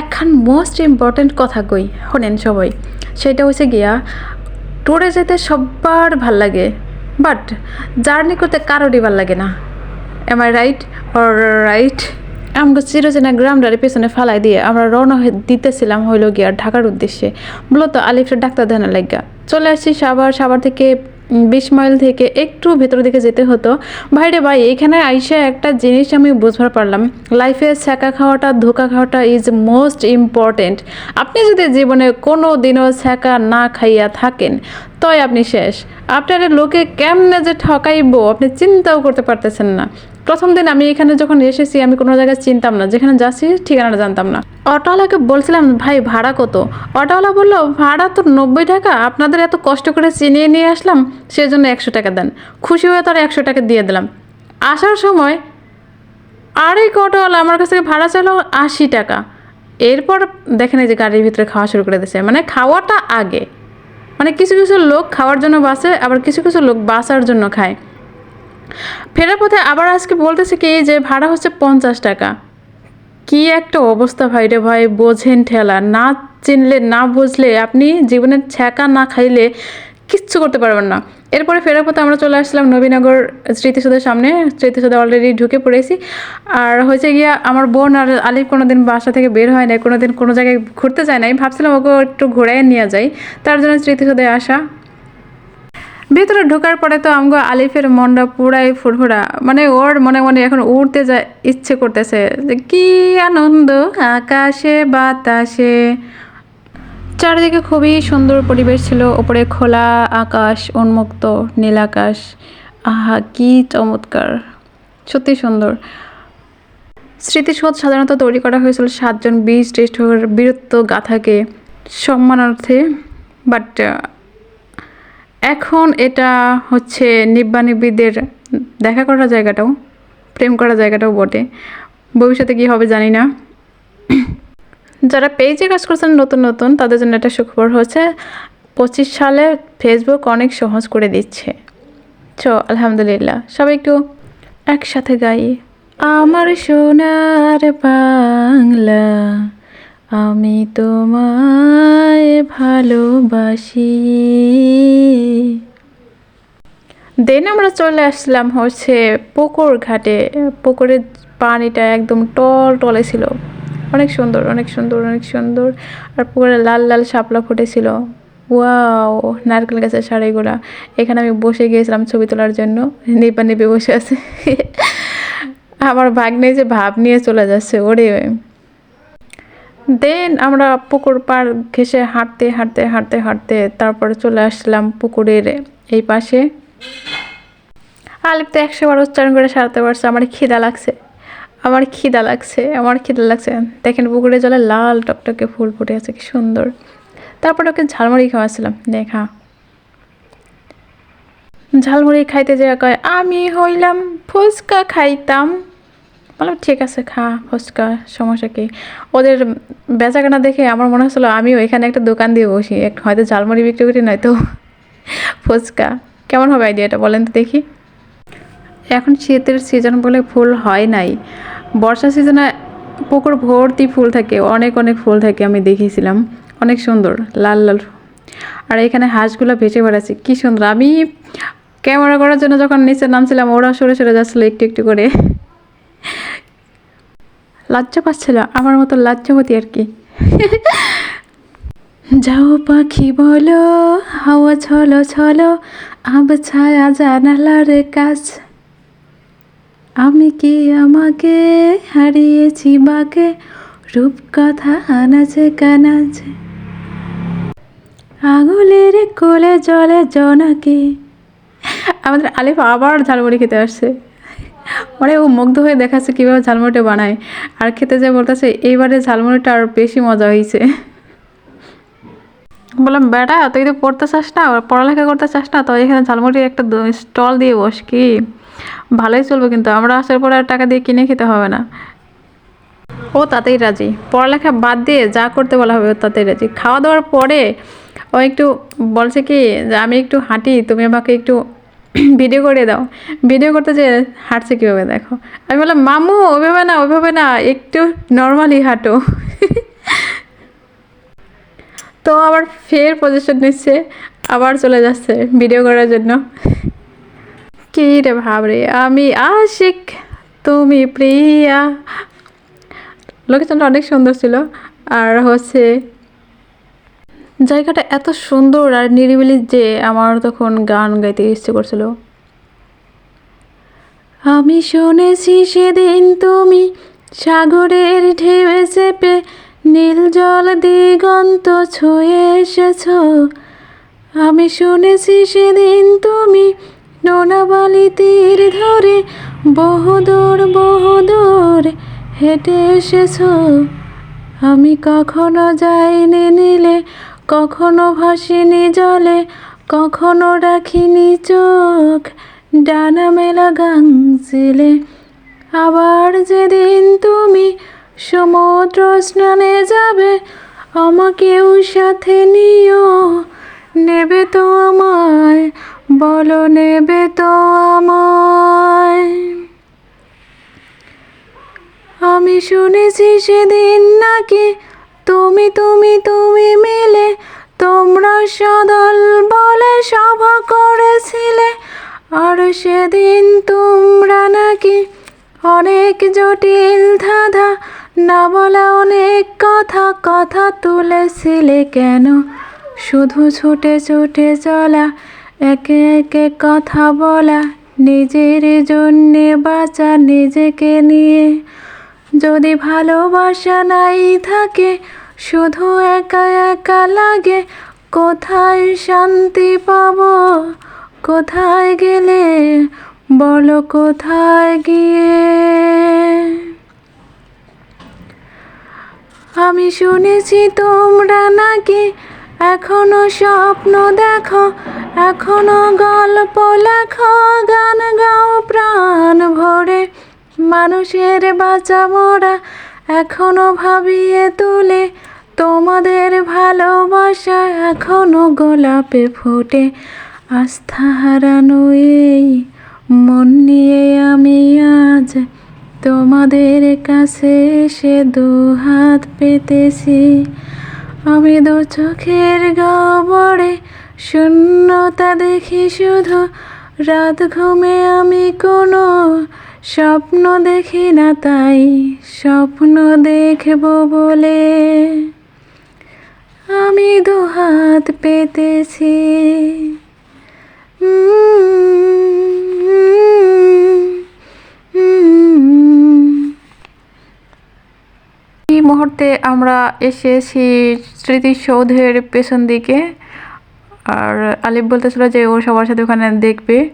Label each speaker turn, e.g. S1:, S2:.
S1: একখান most important কথা কই, শোনেন সবাই। সেটা হচ্ছে গিয়া ট্যুরে যেতে সবার ভালো লাগে বাট জার্নি করতে কারোরই ভালো লাগে না। Am I right or right আমাকে চিরচেনা গ্রামটারে পেছনে ফালাই দিয়ে আমরা রওনা দিতেছিলাম হইল গিয়া ঢাকার উদ্দেশ্যে। মূলত আলিফের ডাক্তার দেখানোর লাগা। চলে আসছি সাবার সাবার থেকে বিশ মাইল থেকে একটু ভেতরের দিকে যেতে হতো। ভাইরে ভাই, এখানে আইসা একটা জিনিস আমি বুঝবার পারলাম। লাইফে ছ্যাঁকা খাওয়াটা, ধোকা খাওয়াটা ইজ মোস্ট ইম্পর্টেন্ট আপনি যদি জীবনে কোনো দিনও ছ্যাঁকা না খাইয়া থাকেন, তয় আপনি শেষ। আপনার লোকে কেমনে যে ঠকাইব, আপনি চিন্তাও করতে পারতেছেন না। প্রথম দিন আমি এখানে যখন এসেছি, আমি কোনো জায়গায় চিনতাম না। যেখানে যাচ্ছি, ঠিকানাটা জানতাম না। অটোওয়ালাকে বলছিলাম, ভাই, ভাড়া কত? অটোওয়ালা বলল, ভাড়া তো নব্বই টাকা। আপনাদের এত কষ্ট করে চিনিয়ে নিয়ে আসলাম, সেজন্য একশো টাকা দেন। খুশি হয়ে তার একশো টাকা দিয়ে দিলাম। আসার সময় আরেক অটোওয়ালা আমার কাছ থেকে ভাড়া চাইলো আশি টাকা। এরপর দেখেন এই যে গাড়ির ভিতরে খাওয়া শুরু করে দিয়েছে মানে খাওয়াটা আগে। মানে কিছু কিছু লোক খাওয়ার জন্য বাসে, আবার কিছু কিছু লোক বাসার জন্য খায়। ফেরার পথে আবার আজকে বলতেছে কি যে ভাড়া হচ্ছে পঞ্চাশ টাকা। কি একটা অবস্থা ভাই রে ভাই, বোঝেন ঠেলা। না চিনলে, না বুঝলে আপনি জীবনের ছ্যাঁকা না খাইলে কিচ্ছু করতে পারবেন না। এরপরে ফেরার পথে আমরা চলে আসলাম নবীনগর স্মৃতিসৌধের সামনে। স্মৃতিসৌধে অলরেডি ঢুকে পড়েছি। আর হয়েছে গিয়া আমার বোন আর আলিফ কোনো দিন বাসা থেকে বের হয় না কোনো দিন কোনো জায়গায় ঘুরতে যায় নাই। ভাবছিলাম ওকে একটু ঘোরায় নিয়ে যাই। তার জন্য স্মৃতিসৌধে আসা। ভিতরে ঢোকার পরে তো আমগো আলিফের মনটা পুরাই ফুরফুরা। মানে ওর মনে মনে এখন উড়তে যা ইচ্ছে করতেছে যে কি আনন্দ, আকাশে, বাতাসে। চারিদিকে খুবই সুন্দর পরিবেশ ছিল, ওপরে খোলা আকাশ, উন্মুক্ত নীল আকাশ। আহা, কি চমৎকার, সত্যি সুন্দর। স্মৃতিসৌধ সাধারণত তৈরি করা হয়েছিল সাতজন বীর শ্রেষ্ঠ বীরত্ব গাথাকে সম্মানার্থে বাট এখন এটা হচ্ছে নিব্বানিবিদের দেখা করার জায়গাটাও, প্রেম করার জায়গাটাও বটে। ভবিষ্যতে কী হবে জানি না। যারা পেজে কাজ করছেন নতুন নতুন, তাদের জন্য একটা সুখবর হচ্ছে, পঁচিশ সালে ফেসবুক অনেক সহজ করে দিচ্ছে। চো, আলহামদুলিল্লাহ। সবাই একটু একসাথে গাই। আমার সোনার বাংলা, আমি তোমায় ভালোবাসি। দেন আমরা চলে আসলাম হচ্ছে পুকুর ঘাটে। পুকুরের পানিটা একদম টল টলে ছিল। অনেক সুন্দর অনেক সুন্দর অনেক সুন্দর। আর পুকুরে লাল লাল শাপলা ফুটেছিল। ওয়াও নারকেল গাছের শাড়িগুলা এখানে আমি বসে গিয়েছিলাম ছবি তোলার জন্য। নিপা নিপে বসে আছে। আমার ভাগ্নে যে ভাব নিয়ে চলে যাচ্ছে, ওরে। দেন আমরা পুকুর পার ঘেসে হাঁটতে হাঁটতে হাঁটতে হাঁটতে তারপরে চলে আসলাম পুকুরের এই পাশে। আলিপ একশো বার উচ্চারণ করে সারাতে পারছে, আমার খিদা লাগছে। আমার খিদা লাগছে, আমার খিদা লাগছে। দেখেন পুকুরে জলে লাল টকটকে ফুল ফুটে আছে, কি সুন্দর। তারপরে ওকে ঝালমুড়ি খাওয়াছিলাম দেখা ঝালমুড়ি খাইতে যে কয়, আমি হইলাম ফুচকা খাইতাম। বললাম ঠিক আছে, খা, ফুচকা, সমস্যা কি? ওদের বেচাকেনা দেখে আমার মনে হচ্ছিল, আমিও এখানে একটা দোকান দিয়ে বসি হয়তো ঝালমুড়ি বিক্রি করি, নয়তো ফুচকা। কেমন হবে আইডিয়াটা বলেন তো দেখি। এখন শীতের সিজন বলে ফুল হয় নাই। বর্ষা সিজনে পুকুর ভর্তি ফুল থাকে, অনেক অনেক ফুল থাকে আমি দেখেছিলাম। অনেক সুন্দর, লাল লাল। আর এখানে হাঁসগুলো ভেসে বেড়াচ্ছে, কি সুন্দর। আমি ক্যামেরা করার জন্য যখন নিচে নামছিলাম, ওরা সরে সরে যাচ্ছিল একটু একটু করে। লজ্জা পাচ্ছিল, আমার মতো লজ্জাবতী আর কি। যাও পাখি বলো, হাওয়া ছলো ছলো আব ছায়া জানালার কাজ আমি কি আমাকে হারিয়েছি বাকে, রূপকথা আনাচে কানাচে আঙুলের কোলে জলে জনাকে। আমাদের আলিফ আবার ঝালমুড়ি খেতে আসছে। মানে ও মুগ্ধ হয়ে দেখাচ্ছে কীভাবে ঝালমুড়িটা বানায়। আর খেতে যে বলতেছে, এইবারে ঝালমুড়িটা আর বেশি মজা হয়েছে বললাম, বেটা, তুই তো পড়তে চাস না পড়ালেখা করতে চাস না, তো এখানে ঝালমুড়ির একটা স্টল দিয়ে বস কি? ভালোই চলবে কিন্তু, আমরা আসার পরে আর টাকা দিয়ে কিনে খেতে হবে না। ও তাতেই রাজি। পড়ালেখা বাদ দিয়ে যা করতে বলা হবে, ও তাতেই রাজি। খাওয়া দাওয়ার পরে ও একটু বলছে কি, যে আমি একটু হাঁটি, তুমি আমাকে একটু ভিডিও করে দাও। ভিডিও করতে যে হাঁটছে কীভাবে দেখো? আমি বললাম, মামু, ওইভাবে না ওইভাবে না, একটু নর্মালি হাঁটো। তো আবার ফের পজিশন নিচ্ছে, আবার চলে যাচ্ছে ভিডিও করার জন্য। কি রে ভাবরে, আমি আশিক, তুমি প্রিয়া। লোকেশনটা অনেক সুন্দর ছিল, আর হচ্ছে জায়গাটা এত সুন্দর আর নিরিবিলি যে আমার তখন গান গাইতে ইচ্ছে করছিল। আমি শুনেছি সেদিন তুমি সাগরের ঢেউয়ে চেপে নীল জল দিগন্ত ছুঁয়ে এসেছ। আমি শুনেছি সেদিন তুমি নোনাবালি তীর ধরে বহুদূর বহুদূর হেঁটে এসেছ। আমি কখনো যাইনি নীলে কখনো ভাসিনি জলে, কখনো রাখিনি চোখ, ডানা মেলা গাংছিলে আবার যেদিন তুমি সমুদ্র স্নানে যাবে, আমাকেও সাথে নিও। নেবে তো আমায়, বলো নেবে তো আমায়। আমি শুনেছি সেদিন নাকি তুমি তুমি তুমি মিলে তোমরা সদল বলে সভা করেছিলে। আর সেদিন তোমরা নাকি অনেক জটিল ধাঁধা, না বলা অনেক কথা কথা তুলেছিলে কেন? শুধু ছুটে ছুটে চলা, একে একে কথা বলা, নিজের জন্যে বাঁচা, নিজেকে নিয়ে যদি ভালোবাসা নাই থাকে, শুধু একা একা লাগে, কোথায় শান্তি পাব? কোথায় গেলে? বলো কোথায় গিয়ে? আমি শুনেছি তোমরা নাকি এখনও স্বপ্ন দেখো, এখনও গল্প লেখো, গান মানুষের বাঁচা মরা এখনও ভাবিয়ে তুলে, তোমাদের ভালোবাসা এখনও গোলাপে ফোটে। আস্থা হারানো এই মন নিয়ে আমি আজ তোমাদের কাছে এসে দু হাত পেতেছি। আমি দু চোখের গড়ে শূন্যতা দেখি শুধু, রাত ঘুমে আমি কোনো স্বপ্ন দেখি না তাই স্বপ্ন দেখব বলে। আমি দু হাত পেতেছি। এই মুহূর্তে আমরা এসেছি স্মৃতিসৌধের পেছন দিকে। আর আলিফ বলতেছিল যে ও সবার সাথে ওখানে দেখবে।